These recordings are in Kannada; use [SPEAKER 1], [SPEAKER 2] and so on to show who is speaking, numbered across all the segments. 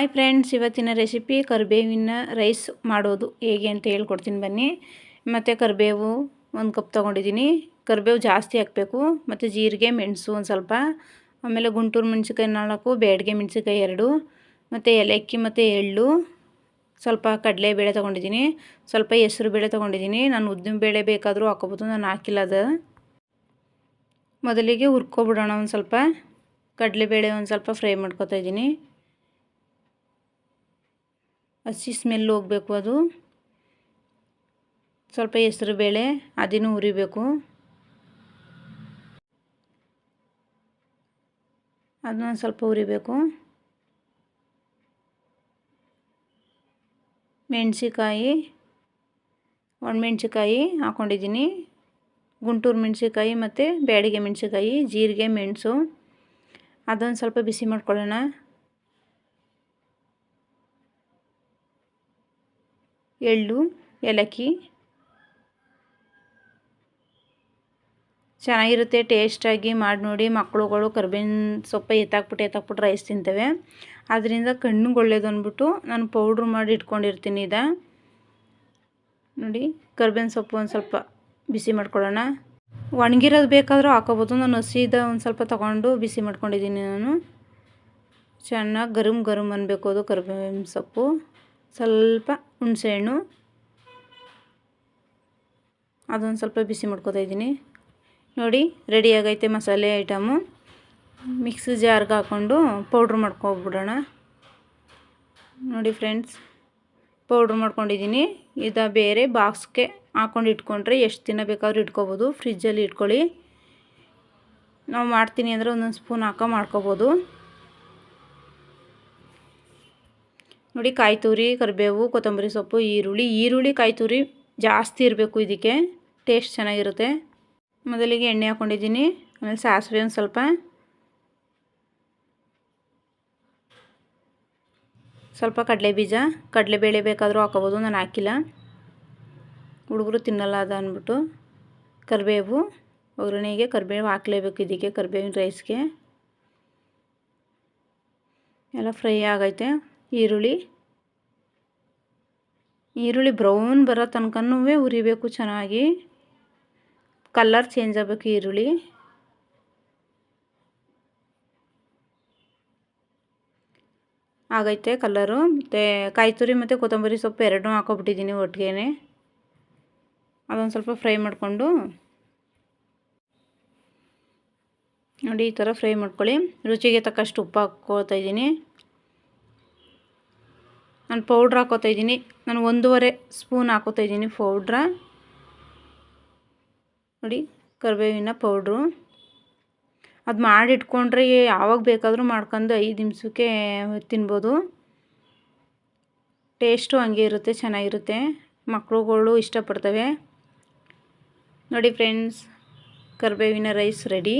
[SPEAKER 1] ಹಾಯ್ ಫ್ರೆಂಡ್ಸ್, ಇವತ್ತಿನ ರೆಸಿಪಿ ಕರಿಬೇವಿನ ರೈಸ್ ಮಾಡೋದು ಹೇಗೆ ಅಂತ ಹೇಳ್ಕೊಡ್ತೀನಿ ಬನ್ನಿ. ಮತ್ತು ಕರಿಬೇವು ಒಂದು ಕಪ್ ತೊಗೊಂಡಿದ್ದೀನಿ. ಕರಿಬೇವು ಜಾಸ್ತಿ ಹಾಕಬೇಕು. ಮತ್ತು ಜೀರಿಗೆ, ಮೆಣಸು ಒಂದು ಸ್ವಲ್ಪ. ಆಮೇಲೆ ಗುಂಟೂರು ಮೆಣಸಿನ್ಕಾಯಿ ನಾಲ್ಕು ಬೇಡಿಗೆ ಮೆಣಸಿನ್ಕಾಯಿ ಎರಡು, ಮತ್ತು ಏಲಕ್ಕಿ ಮತ್ತು ಎಳ್ಳು. ಸ್ವಲ್ಪ ಕಡಲೆಬೇಳೆ ತೊಗೊಂಡಿದ್ದೀನಿ. ಸ್ವಲ್ಪ ಹೆಸರು ಬೇಳೆ ತೊಗೊಂಡಿದ್ದೀನಿ. ನಾನು ಉದ್ದಿನ ಬೇಳೆ ಬೇಕಾದರೂ ಹಾಕೋಬೋದು ನಾನು ಹಾಕಿಲ್ಲ ಅದು. ಮೊದಲಿಗೆ ಹುರ್ಕೊಬಿಡೋಣ ಒಂದು ಸ್ವಲ್ಪ. ಕಡಲೆಬೇಳೆ ಒಂದು ಸ್ವಲ್ಪ ಫ್ರೈ ಮಾಡ್ಕೊತಾ ಇದ್ದೀನಿ. ಹಸಿ ಸ್ಮೆಲ್ ಹೋಗಬೇಕು ಅದು. ಸ್ವಲ್ಪ ಹೆಸ್ರು ಬೇಳೆ, ಅದನ್ನು ಹುರಿಬೇಕು. ಅದನ್ನ ಸ್ವಲ್ಪ ಹುರಿಬೇಕು. ಮೆಣಸಿಕಾಯಿ ಒಣಮೆಣ್ಸಿಕಾಯಿ ಹಾಕ್ಕೊಂಡಿದ್ದೀನಿ ಗುಂಟೂರು ಮೆಣಸಿಕಾಯಿ ಮತ್ತು ಬ್ಯಾಡಿಗೆ ಮೆಣಸಿಕಾಯಿ ಜೀರಿಗೆ, ಮೆಣಸು. ಅದೊಂದು ಸ್ವಲ್ಪ ಬಿಸಿ ಮಾಡ್ಕೊಳ್ಳೋಣ. ಎಳ್ಳು, ಏಲಕ್ಕಿ. ಚೆನ್ನಾಗಿರುತ್ತೆ ಟೇಸ್ಟಾಗಿ ಮಾಡಿ ನೋಡಿ. ಮಕ್ಕಳುಗಳು ಕರ್ಬೇವಿನ ಸೊಪ್ಪು ಎತ್ತಾಕ್ಬಿಟ್ಟು ಎತ್ತಾಕ್ಬಿಟ್ಟು ರೈಸ್ ತಿಂತವೆ. ಅದರಿಂದ ಕಣ್ಣುಗೆ ಒಳ್ಳೇದು ಅಂದ್ಬಿಟ್ಟು ನಾನು ಪೌಡ್ರ್ ಮಾಡಿ ಇಟ್ಕೊಂಡಿರ್ತೀನಿ ಇದ ನೋಡಿ, ಕರ್ಬೇವಿನ ಸೊಪ್ಪು ಒಂದು ಸ್ವಲ್ಪ ಬಿಸಿ ಮಾಡ್ಕೊಳ್ಳೋಣ. ಒಣಗಿರೋದು ಬೇಕಾದರೂ ಹಾಕೋಬೋದು. ನಾನು ಹಸಿದ ಒಂದು ಸ್ವಲ್ಪ ತೊಗೊಂಡು ಬಿಸಿ ಮಾಡ್ಕೊಂಡಿದ್ದೀನಿ ನಾನು. ಚೆನ್ನಾಗಿ ಗರಮ್ ಗರಮ್ ಅನ್ಬೇಕು ಅದು ಕರ್ಬೇವಿನ ಸೊಪ್ಪು. ಸ್ವಲ್ಪ ಹುಣಸೆಹಣ್ಣು ಅದೊಂದು ಸ್ವಲ್ಪ ಬಿಸಿ ಮಾಡ್ಕೊತಾ ಇದ್ದೀನಿ. ನೋಡಿ ರೆಡಿ ಆಗೈತೆ ಮಸಾಲೆ ಐಟಮು ಮಿಕ್ಸಿ ಜಾರ್ಗೆ ಹಾಕ್ಕೊಂಡು ಪೌಡ್ರ್ ಮಾಡ್ಕೊಬಿಡೋಣ. ನೋಡಿ ಫ್ರೆಂಡ್ಸ್ ಪೌಡ್ರ್ ಮಾಡ್ಕೊಂಡಿದ್ದೀನಿ. ಇದು ಬೇರೆ ಬಾಕ್ಸ್ಗೆ ಹಾಕ್ಕೊಂಡು ಇಟ್ಕೊಂಡ್ರೆ ಎಷ್ಟು ದಿನ ಬೇಕಾದ್ರೂ ಇಟ್ಕೋಬೋದು. ಫ್ರಿಜ್ಜಲ್ಲಿ ಇಟ್ಕೊಳ್ಳಿ. ನಾವು ಮಾಡ್ತೀನಿ ಅಂದರೆ ಒಂದೊಂದು ಸ್ಪೂನ್ ಹಾಕೋ ಮಾಡ್ಕೊಬೋದು. ನೋಡಿ ಕಾಯಿ ತುರಿ, ಕರಿಬೇವು, ಕೊತ್ತಂಬರಿ ಸೊಪ್ಪು, ಈರುಳ್ಳಿ. ಈರುಳ್ಳಿ, ಕಾಯಿ ತುರಿ ಜಾಸ್ತಿ ಇರಬೇಕು ಇದಕ್ಕೆ. ಟೇಸ್ಟ್ ಚೆನ್ನಾಗಿರುತ್ತೆ. ಮೊದಲಿಗೆ ಎಣ್ಣೆ ಹಾಕ್ಕೊಂಡಿದ್ದೀನಿ ಆಮೇಲೆ ಸಾಸಿವೆ ಒಂದು ಸ್ವಲ್ಪ. ಸ್ವಲ್ಪ ಕಡಲೆ ಬೀಜ ಕಡಲೆಬೇಳೆ ಬೇಕಾದರೂ ಹಾಕೋಬೋದು ನಾನು ಹಾಕಿಲ್ಲ. ಹುಡುಗರು ತಿನ್ನಲ್ಲ ಅದು ಅಂದ್ಬಿಟ್ಟು. ಕರಿಬೇವು, ಒಗ್ಗರಣೆಗೆ ಕರಿಬೇವು ಹಾಕಲೇಬೇಕು ಇದಕ್ಕೆ. ಕರಿಬೇವಿನ ರೈಸ್ಗೆ ಎಲ್ಲ ಫ್ರೈ ಆಗೈತೆ. ಈರುಳ್ಳಿ. ಈರುಳ್ಳಿ ಬ್ರೌನ್ ಬರೋ ತನಕನೂ ಉರಿಬೇಕು ಚೆನ್ನಾಗಿ. ಕಲ್ಲರ್ ಚೇಂಜ್ ಆಗಬೇಕು ಈರುಳ್ಳಿ. ಆಗೈತೆ ಕಲರು ಮತ್ತು ಕಾಯಿ ತುರಿ ಮತ್ತು ಕೊತ್ತಂಬರಿ ಸೊಪ್ಪು ಎರಡೂ ಹಾಕೊಬಿಟ್ಟಿದ್ದೀನಿ ಒಟ್ಟಿಗೆ ಅದೊಂದು ಸ್ವಲ್ಪ ಫ್ರೈ ಮಾಡಿಕೊಂಡು. ನೋಡಿ ಈ ಥರ ಫ್ರೈ ಮಾಡ್ಕೊಳ್ಳಿ. ರುಚಿಗೆ ತಕ್ಕಷ್ಟು ಉಪ್ಪು ಹಾಕ್ಕೋತಾ ಇದ್ದೀನಿ. ನಾನು ಪೌಡ್ರ್ ಹಾಕೋತಾ ಇದ್ದೀನಿ. ನಾನು ಒಂದೂವರೆ ಸ್ಪೂನ್ ಹಾಕೋತಾ ಇದ್ದೀನಿ ಪೌಡ್ರ. ನೋಡಿ, ಕರಿಬೇವಿನ ಪೌಡ್ರು. ಅದು ಮಾಡಿಟ್ಕೊಂಡ್ರೆ ಯಾವಾಗ ಬೇಕಾದರೂ ಮಾಡ್ಕೊಂಡು ಐದು ನಿಮಿಷಕ್ಕೆ ತಿನ್ಬೋದು. ಟೇಸ್ಟು ಹಂಗೆ ಇರುತ್ತೆ, ಚೆನ್ನಾಗಿರುತ್ತೆ. ಮಕ್ಕಳುಗಳು ಇಷ್ಟಪಡ್ತವೆ. ನೋಡಿ ಫ್ರೆಂಡ್ಸ್, ಕರಿಬೇವಿನ ರೈಸ್ ರೆಡಿ.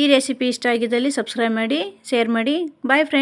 [SPEAKER 1] ಈ ರೆಸಿಪಿ ಇಷ್ಟ ಆಗಿದ್ದಲ್ಲಿ ಸಬ್ಸ್ಕ್ರೈಬ್ ಮಾಡಿ, ಶೇರ್ ಮಾಡಿ. Bye friends.